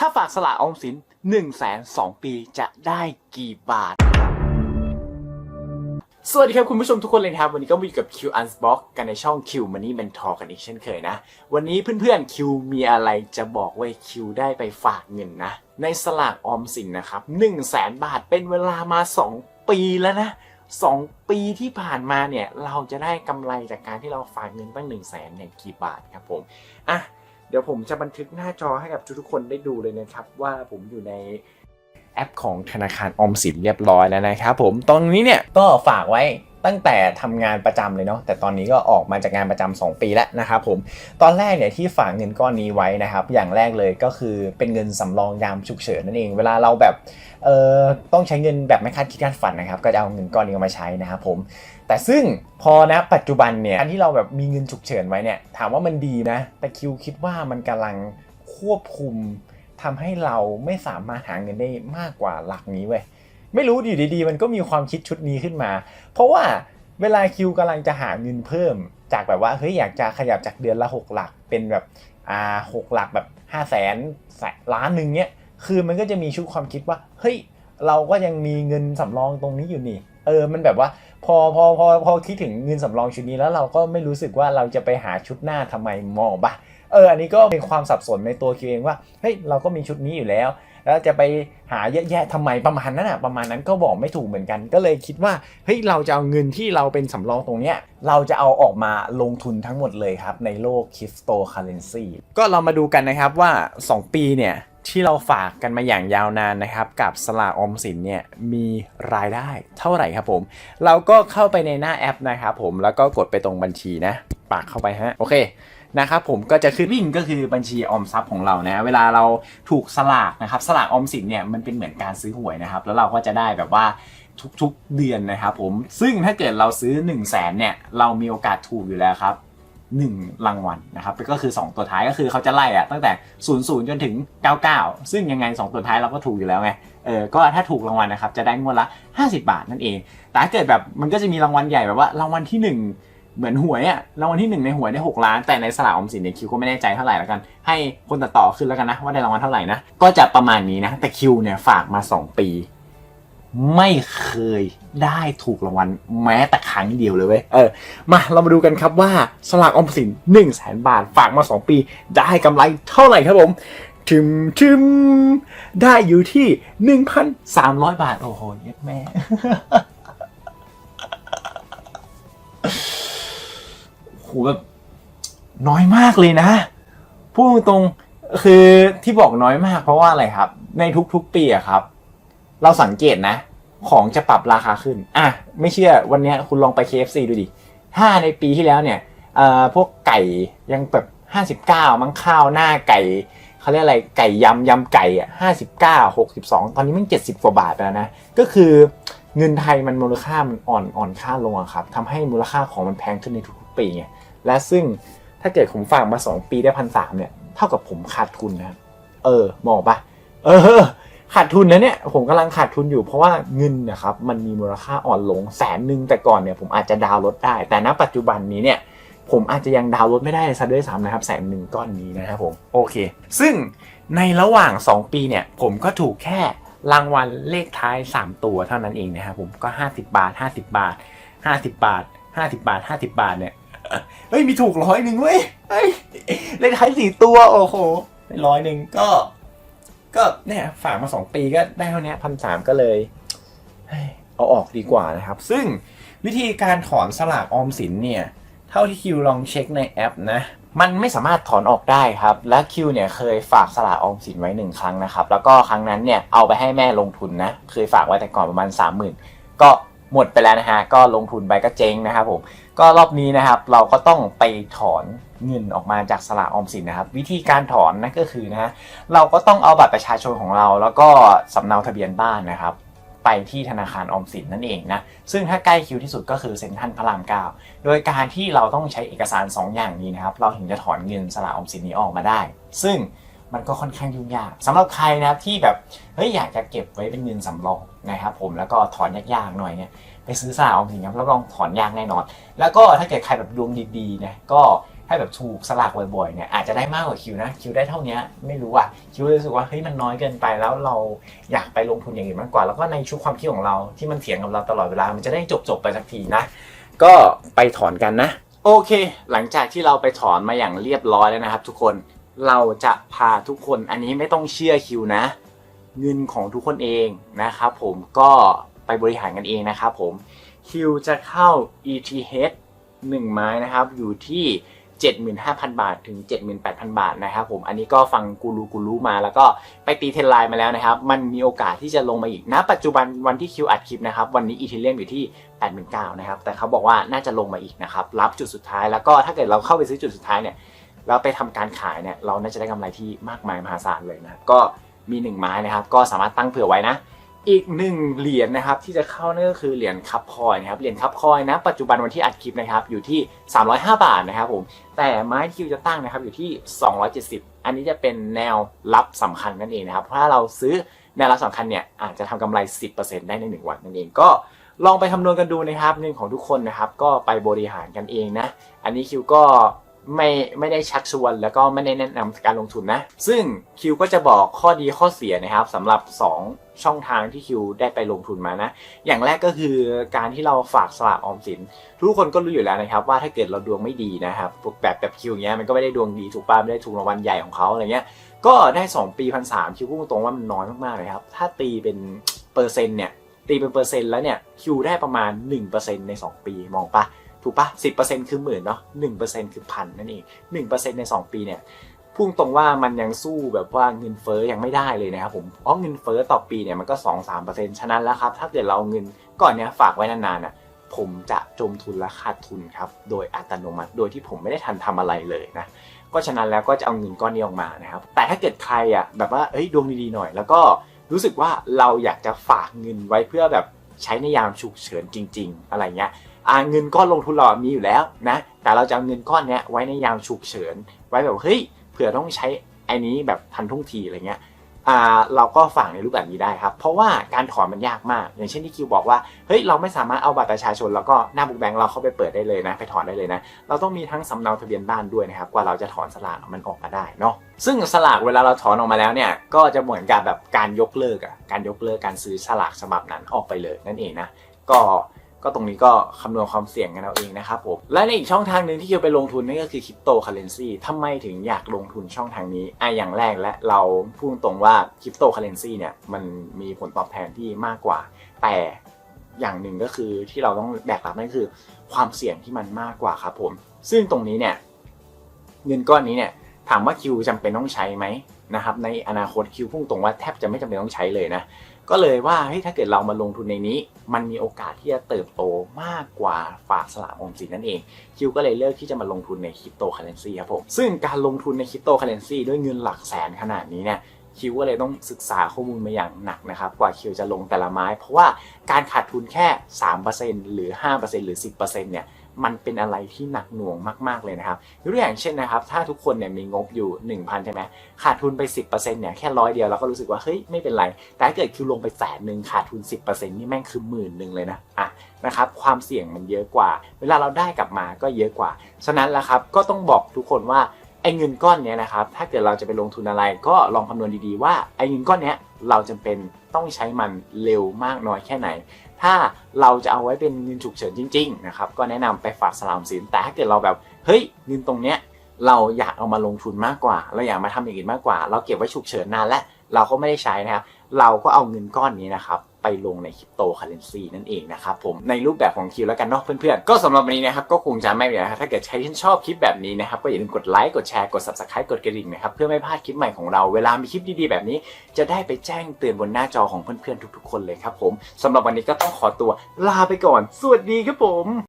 ถ้าฝากสลากออมสิน1นึ่งแสนสองปีจะได้กี่บาท สวัสดีครับคุณผู้ชมทุกคนเลยนะครับ วันนี้ก็มาอยู่กับ Q Unbox กันในช่อง Q Money Mentor กันอีกเช่นเคยนะ วันนี้เพื่อนๆ Q มีอะไรจะบอกว่า Q ได้ไปฝากเงินนะ ในสลากออมสินนะครับ1 0 0 0 0แสนบาทเป็นเวลามา 2 ปีแล้วนะ2ปีที่ผ่านมาเนี่ยเราจะได้กำไรจากการที่เราฝากเงินตั้ง1 0 0 0 0แสนเนี่ยกี่บาทครับผมอะ เดี๋ยวผมจะบันทึกหน้าจอให้กับทุกๆคนได้ดูเลยนะครับ ว่าผมอยู่ในแอปของธนาคารออมสินเรียบร้อยแล้วนะครับผมตรงนี้เนี่ยก็ฝากไว้ ตั้งแต่ทำงานประจำเลยเนาะแต่ตอนนี้ก็ออกมาจากงานประจำ2ปีแล้วนะครับผมตอนแรกเนี่ยที่ฝากเงินก้อนนี้ไว้นะครับ อย่างแรกเลยก็คือเป็นเงินสำรองยามฉุกเฉินนั่นเอง เวลาเราแบบเอ่อต้องใช้เงินแบบไม่คาดคิดคาดฝันนะครับ ก็จะเอาเงินก้อนนี้มาใช้นะครับผมแต่ซึ่งพอนะปัจจุบันเนี่ยการที่เราแบบมีเงินฉุกเฉินไว้เนี่ยถามว่ามันดีนะ แต่คิวคิดว่ามันกำลังควบคุมทำให้เราไม่สามารถหาเงินได้มากกว่าหลักนี้เว้ย ไม่รู้อยู่ดีๆ มันก็มีความคิดชุดนี้ขึ้นมา เพราะว่าเวลาคิวกำลังจะหาเงินเพิ่ม จากแบบว่าเฮ้ยอยากจะขยับจากเดือนละ6หลักเป็นแบบอ่าหกหลักแบบ5 0 0แสนล้านหนึ่งเนี้ยคือมันก็จะมีชุดความคิดว่าเฮ้ยเราก็ยังมีเงินสำรองตรงนี้อยู่นี่ เออ มันแบบว่า พอพอพอพอคิดถึงเงินสำรองชุดนี้แล้วเราก็ไม่รู้สึกว่าเราจะไปหาชุดหน้าทำไมมองปะเออ อันนี้ก็เป็นความสับสนในตัวคิวเองว่า เฮ้ย เราก็มีชุดนี้อยู่แล้ว แล้วจะไปหาเยอะแยะทำไมประมาณนั้นอะประมาณนั้นก็บอกไม่ถูกเหมือนกัน ก็เลยคิดว่าเฮ้ยเราจะเอาเงินที่เราเป็นสำรองตรงเนี้ยเราจะเอาออกมาลงทุนทั้งหมดเลยครับ ในโลกคริปโตเคอเรนซีก็เรามาดูกันนะครับว่า 2 ปีเนี่ยที่เราฝากกันมาอย่างยาวนานนะครับ กับสลากออมสินเนี่ยมีรายได้เท่าไหร่ครับผม เราก็เข้าไปในหน้าแอปนะครับผมแล้วก็กดไปตรงบัญชีนะ ปากเข้าไปฮะโอเค นะครับผมก็จะขึ้นวิ่งก็คือบัญชีออมทรัพย์ของเรานะ เวลาเราถูกสลากนะครับสลากออมสินเนี่ยมันเป็นเหมือนการซื้อหวยนะครับ แล้วเราก็จะได้แบบว่าทุกๆเดือนนะครับผมซึ่งถ้าเกิดเราซื้อ 1 0 0 0 0แสนเนี่ยเรามีโอกาสถูกอยู่แล้วครับ1รางวัลนะครับก็คือ 2 ตัวท้ายก็คือเขาจะไล่อะตั้งแต่ 0 0 จนถึง 99 ซึ่งยังไง 2 ตัวท้ายเราก็ถูกอยู่แล้วไงเออก็ถ้าถูกรางวัลนะครับจะได้งวดละ 50 บาทนั่นเอง แต่ถ้าเกิดแบบมันก็จะมีรางวัลใหญ่แบบว่ารางวัลที่ 1 เหมือนหวยอะรางวัลที่1ในหวยได้6ล้าน แต่ในสลากออมสินเนี่ยคิวก็ไม่แน่ใจเท่าไหร่แล้วกัน ให้คนตัดต่อขึ้นแล้วกันนะว่าได้รางวัลเท่าไหร่นะ ก็จะประมาณนี้นะ แต่คิวเนี่ยฝากมา 2 ปี ไม่เคยได้ถูกรางวัลแม้แต่ครั้งเดียวเลยเว้ย เออ มาเรามาดูกันครับว่าสลากออมสิน1 0 0 0 0แสนบาทฝากมา 2 ปี ได้กำไรเท่าไหร่ครับผมถึมถึมได้อยู่ที่ 1,300 บาท โอ้โหเย็ดแม่ แบบน้อยมากเลยนะ พูดตรงคือที่บอกน้อยมากเพราะว่าอะไรครับ ในทุกๆปีอะครับ เราสังเกตนะ ของจะปรับราคาขึ้น อะ ไม่เชื่อวันนี้คุณลองไป KFC ดูดิถ้าในปีที่แล้วเนี่ยพวกไก่ยังแบบ59มั้งข้าวหน้าไก่เขาเรียกอะไรไก่ยำยำไก่อะ59 62ตอนนี้มัน70กว่าบาทไปแล้วนะ ก็คือเงินไทยมันมูลค่ามันอ่อนอ่อนค่าลงอะครับทำให้มูลค่าของมันแพงขึ้นในทุกๆปีไง และซึ่งถ้าเกิดผมฝากมา 2 ปีได้พันสามเนี่ย เท่ากับผมขาดทุนนะครับเออมองปะเออ ขาดทุนนะเนี่ย ผมกำลังขาดทุนอยู่เพราะว่าเงินนะครับ มันมีมูลค่าอ่อนลงแสนหนึ่งแต่ก่อนเนี่ยผมอาจจะดาวน์รถได้ แต่ณปัจจุบันนี้เนี่ยผมอาจจะยังดาวน์รถไม่ได้ซะด้วยซ้ำนะครับแสนหนึ่งก้อนนี้นะครับผมโอเค ซึ่งในระหว่าง 2 ปีเนี่ย ผมก็ถูกแค่รางวัลเลขท้าย 3 ตัวเท่านั้นเองนะครับผมก็ 50 บาท 50 บาท 50 บาท 50 บาท 50 บาทเนี่ย เฮ้ยมีถูกร้อยหนึ่งเว้ยเฮ้ยเลขท้ายสี่ตัวโอ้โหร้อยหนึ่งก็ ก็เนี่ยฝากมาสองปีก็ได้เท่านี้พันสามก็เลยเฮ้ยเอาออกดีกว่านะครับ ซึ่งวิธีการถอนสลากออมสินเนี่ย เท่าที่คิวลองเช็คในแอปนะมันไม่สามารถถอนออกได้ครับ และคิวเนี่ยเคยฝากสลากออมสินไว้หนึ่งครั้งนะครับ แล้วก็ครั้งนั้นเนี่ยเอาไปให้แม่ลงทุนนะ เคยฝากไว้แต่ก่อนประมาณ 30,000 ก็ หมดไปแล้วนะฮะก็ลงทุนไปก็เจ๊งนะครับผมก็รอบนี้นะครับเราก็ต้องไปถอนเงินออกมาจากสลากออมสินนะครับ วิธีการถอนนั่นก็คือนะฮะเราก็ต้องเอาบัตรประชาชนของเรา แล้วก็สำเนาทะเบียนบ้านนะครับ ไปที่ธนาคารออมสินนั่นเองนะซึ่งถ้าใกล้คิวที่สุดก็คือเซ็นทรัลพระรามเก้าโดยการที่เราต้องใช้เอกสาร 2 อย่างนี้นะครับ เราถึงจะถอนเงินสลากออมสินนี้ออกมาได้ ซึ่ง มันก็ค่อนข้างยุ่งยากสำหรับใครนะครับที่แบบเฮ้ยอยากจะเก็บไว้เป็นเงินสำรองนะครับผมแล้วก็ถอนยากๆหน่อยเนี่ยไปซื้อสลากออมสินครับรับรองถอนยากแน่นอน แล้วก็ถ้าเกิดใครแบบดวงดีๆนะก็ถ้าแบบถูกสลากบ่อยๆเนี่ยอาจจะได้มากกว่าคิวนะคิวได้เท่านี้ไม่รู้อะคิวรู้สึกว่าเฮ้ยมันน้อยเกินไปแล้วเราอยากไปลงทุนอย่างอื่นมากกว่า แล้วก็ในชุดความคิดของเราที่มันเถียงกับเราตลอดเวลามันจะได้จบๆไปสักทีนะ ก็ไปถอนกันนะ โอเค หลังจากที่เราไปถอนมาอย่างเรียบร้อยแล้วนะครับ ทุกคน เราจะพาทุกคนอันนี้ไม่ต้องเชื่อคิวนะ เงินของทุกคนเองนะครับผมก็ไปบริหารกันเองนะครับผมคิวจะเข้า ETH 1 ไม้นะครับอยู่ที่ 75,000 บาทถึง 78,000 บาทนะครับผมอันนี้ก็ฟังกูรูกูรู้มาแล้วก็ไปตีเทนไลน์มาแล้วนะครับ มันมีโอกาสที่จะลงมาอีกณปัจจุบันวันที่คิวอัดคลิปนะครับวันนี้อีเทเรียมอยู่ที่ 89,000นะครับแต่เขาบอกว่าน่าจะลงมาอีกนะครับรับจุดสุดท้ายแล้วก็ถ้าเกิดเราเข้าไปซื้อจุดสุดท้ายเนี่ย แล้วไปทำการขายเนี่ยเราน่าจะได้กำไรที่มากมายมหาศาลเลยนะครับก็มีหนึ่งไม้นะครับ ก็สามารถตั้งเผื่อไว้นะ อีกหนึ่งเหรียญนะครับ ที่จะเข้านั่นก็คือเหรียญคัพคอยนะครับเหรียญคัพคอยนะ ปัจจุบันวันที่อัดคลิปนะครับอยู่ที่ 305 บาทนะครับผมแต่ไม้ที่คิวจะตั้งนะครับอยู่ที่ 270 อันนี้จะเป็นแนวรับสำคัญนั่นเองนะครับเพราะถ้าเราซื้อแนวรับสำคัญเนี่ยอาจจะทำกำไร 10%ได้ใน 1 วันนั่นเองก็ลองไปคำนวณกันดูนะครับเงินของทุกคนนะครับก็ไปบริหารกันเองนะ อันนี้คิวก็ ไม่ไม่ได้ชักชวนแล้วก็ไม่ได้แนะนำการลงทุนนะ ซึ่งคิวก็จะบอกข้อดีข้อเสียนะครับสำหรับ 2 ช่องทางที่คิวได้ไปลงทุนมานะ อย่างแรกก็คือการที่เราฝากสลากออมสิน ทุกคนก็รู้อยู่แล้วนะครับ ว่าถ้าเกิดเราดวงไม่ดีนะครับแบบแบบคิวเงี้ยมันก็ไม่ได้ดวงดีถูกป่ะไม่ได้ถูกรางวัลใหญ่ของเขาอะไรเงี้ยก็ได้ 2 ปีพันสามคิวพูดตรงว่ามันน้อยมากๆเลยครับถ้าตีเป็นเปอร์เซ็นต์เนี่ยตีเป็นเปอร์เซ็นต์แล้วเนี่ยคิวได้ประมาณ 1%ใน 2 ปีมองปะ ถูกปะ10%คือหมื่นเนาะ1%คือพันนั่นเอง1%ใน 2 ปีเนี่ยพุ่งตรงว่ามันยังสู้แบบว่าเงินเฟ้อยังไม่ได้เลยนะครับผมเพราะเงินเฟ้อต่อปีเนี่ยมันก็ 2-3%ฉะนั้นแล้วครับ ถ้าเกิดเราเงินก่อนเนี้ยฝากไว้นานๆน่ะผมจะจมทุนและขาดทุนครับ โดยอัตโนมัติ โดยที่ผมไม่ได้ทันทำอะไรเลยนะ ก็ฉะนั้นแล้วก็จะเอาเงินก้อนนี้ออกมานะครับ แต่ถ้าเกิดใครอะแบบว่า เอ้ยดวงดีๆหน่อย แล้วก็รู้สึกว่าเราอยากจะฝากเงินไว้เพื่อแบบใช้ในยามฉุกเฉินจริง ๆ อะไรเงี้ย เงินก้อนลงทุนเรามีอยู่แล้วนะแต่เราจะเอาเงินก้อนนี้ไว้ในยามฉุกเฉิน ไว้แบบเฮ้ยเผื่อต้องใช้ไอ้นี้แบบทันท่วงทีอะไรเงี้ยเราก็ฝากในรูปแบบนี้ได้ครับ เพราะว่าการถอนมันยากมาก อย่างเช่นที่คิวบอกว่า เฮ้ย เราไม่สามารถเอาบัตรประชาชน แล้วก็หน้าบุ๊กแบงค์เราเข้าไปเปิดได้เลยนะ ไปถอนได้เลยนะ เราต้องมีทั้งสำเนาทะเบียนบ้านด้วยนะครับ กว่าเราจะถอนสลากมันออกมาได้เนาะ ซึ่งสลากเวลาเราถอนออกมาแล้วเนี่ย ก็จะเหมือนกับแบบการยกเลิกอะการยกเลิกการซื้อสลากฉบับนั้นออกไปเลยนั่นเองนะ ก็ ก็ตรงนี้ก็คำนวณความเสี่ยงกันเอาเองนะครับผม และในอีกช่องทางหนึ่งที่คิวไปลงทุนนั่นก็คือคริปโตเคอเรนซีทำไมถึงอยากลงทุนช่องทางนี้อะอย่างแรกและเราพูดตรงว่าคริปโตเคอเรนซีเนี่ยมันมีผลตอบแทนที่มากกว่า แต่อย่างหนึ่งก็คือที่เราต้องแบกรับนั่นคือ ความเสี่ยงที่มันมากกว่าครับผม ซึ่งตรงนี้เนี่ยเงินก้อนนี้เนี่ยถามว่าคิวจำเป็นต้องใช้ไหมนะครับในอนาคตคิวพุ่งตรงว่าแทบจะไม่จำเป็นต้องใช้เลยนะ ก็เลยว่าเฮ้ยถ้าเกิดเรามาลงทุนในนี้ มันมีโอกาสที่จะเติบโตมากกว่าฝากสลากออมสินนั่นเองคิวก็เลยเลือกที่จะมาลงทุนในคริปโตเคอเรนซีครับผมซึ่งการลงทุนในคริปโตเคอเรนซีด้วยเงินหลักแสนขนาดนี้เนี่ยคิวก็เลยต้องศึกษาข้อมูลมาอย่างหนักนะครับ กว่าคิวจะลงแต่ละไม้ เพราะว่าการขาดทุนแค่ 3%หรือ 5%หรือ 10%เนี่ย มันเป็นอะไรที่หนักหน่วงมาก ๆ เลยนะครับยกตัวอย่างเช่นนะครับ ถ้าทุกคนเนี่ยมีงบอยู่ 1,000 ใช่ไหมขาดทุนไป 10%เนี่ยแค่ร้อยเดียวเราก็รู้สึกว่าเฮ้ยไม่เป็นไร แต่ถ้าเกิดคิวลงไปแสนหนึ่งขาดทุน 10%นี่แม่งคือหมื่นหนึ่งเลยนะอะนะครับความเสี่ยงมันเยอะกว่า เวลาเราได้กลับมาก็เยอะกว่า ฉะนั้นแล้วครับก็ต้องบอกทุกคนว่า อ้เงินก้อนเนี้ยนะครับ ถ้าเกิดเราจะไปลงทุนอะไร ก็ลองคำนวณดีๆว่าไอ้เงินก้อนเนี้ยเราจำเป็นต้องใช้มันเร็วมากน้อยแค่ไหน ถ้าเราจะเอาไว้เป็นเงินฉุกเฉินจริงๆนะครับ ก็แนะนำไปฝากสลามสิน แต่ถ้าเกิดเราแบบ เฮ้ยเงินตรงเนี้ยเราอยากเอามาลงทุนมากกว่า เราอยากมาทำอย่างอื่นมากกว่า เราเก็บไว้ฉุกเฉินนานแล้วเราก็ไม่ได้ใช้นะครับ เราก็เอาเงินก้อนนี้นะครับ ไปลงในคริปโตเคอเรนซีนั่นเองนะครับผมในรูปแบบของคิวแล้วกันเนาะเพื่อนๆ ก็สำหรับวันนี้นะครับก็คงจะไม่มีอะไรนะครับถ้าเกิดใครที่ชอบคลิปแบบนี้นะครับก็อย่าลืมกดไลค์กดแชร์กด subscribe กดกระดิ่งนะครับเพื่อไม่พลาดคลิปใหม่ของเราเวลามีคลิปดีๆแบบนี้ จะได้ไปแจ้งเตือนบนหน้าจอของเพื่อนๆทุกๆ คนเลยครับผมสำหรับวันนี้ก็ต้องขอตัวลาไปก่อน สวัสดีครับผม